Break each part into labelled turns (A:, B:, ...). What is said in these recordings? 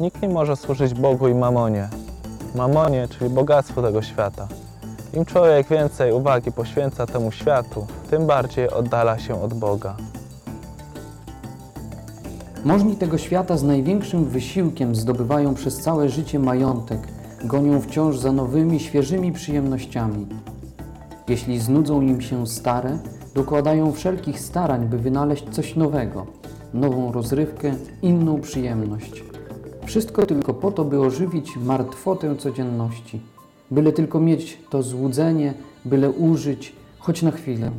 A: Nikt nie może służyć Bogu i mamonie. Mamonie, czyli bogactwu tego świata. Im człowiek więcej uwagi poświęca temu światu, tym bardziej oddala się od Boga.
B: Możni tego świata z największym wysiłkiem zdobywają przez całe życie majątek, gonią wciąż za nowymi, świeżymi przyjemnościami. Jeśli znudzą im się stare, dokładają wszelkich starań, by wynaleźć coś nowego, nową rozrywkę, inną przyjemność. Wszystko tylko po to, by ożywić martwotę codzienności, byle tylko mieć to złudzenie, byle użyć, choć na chwilę.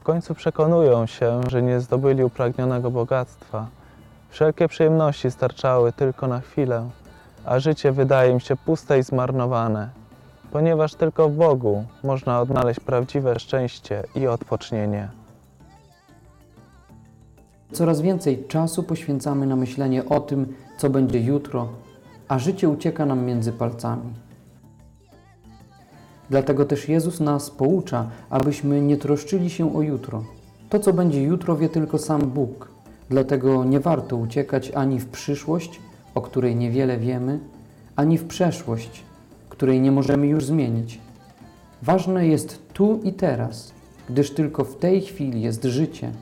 A: W końcu przekonują się, że nie zdobyli upragnionego bogactwa. Wszelkie przyjemności starczały tylko na chwilę, a życie wydaje im się puste i zmarnowane, ponieważ tylko w Bogu można odnaleźć prawdziwe szczęście i odpocznienie.
B: Coraz więcej czasu poświęcamy na myślenie o tym, co będzie jutro, a życie ucieka nam między palcami. Dlatego też Jezus nas poucza, abyśmy nie troszczyli się o jutro. To, co będzie jutro, wie tylko sam Bóg. Dlatego nie warto uciekać ani w przyszłość, o której niewiele wiemy, ani w przeszłość, której nie możemy już zmienić. Ważne jest tu i teraz, gdyż tylko w tej chwili jest życie.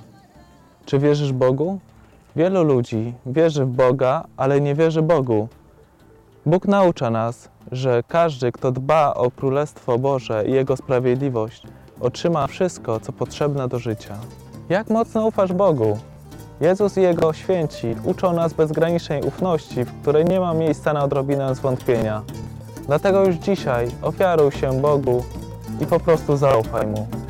A: Czy wierzysz Bogu? Wielu ludzi wierzy w Boga, ale nie wierzy Bogu. Bóg naucza nas, że każdy, kto dba o Królestwo Boże i Jego sprawiedliwość, otrzyma wszystko, co potrzebne do życia. Jak mocno ufasz Bogu? Jezus i Jego święci uczą nas bezgranicznej ufności, w której nie ma miejsca na odrobinę zwątpienia. Dlatego już dzisiaj ofiaruj się Bogu i po prostu zaufaj Mu.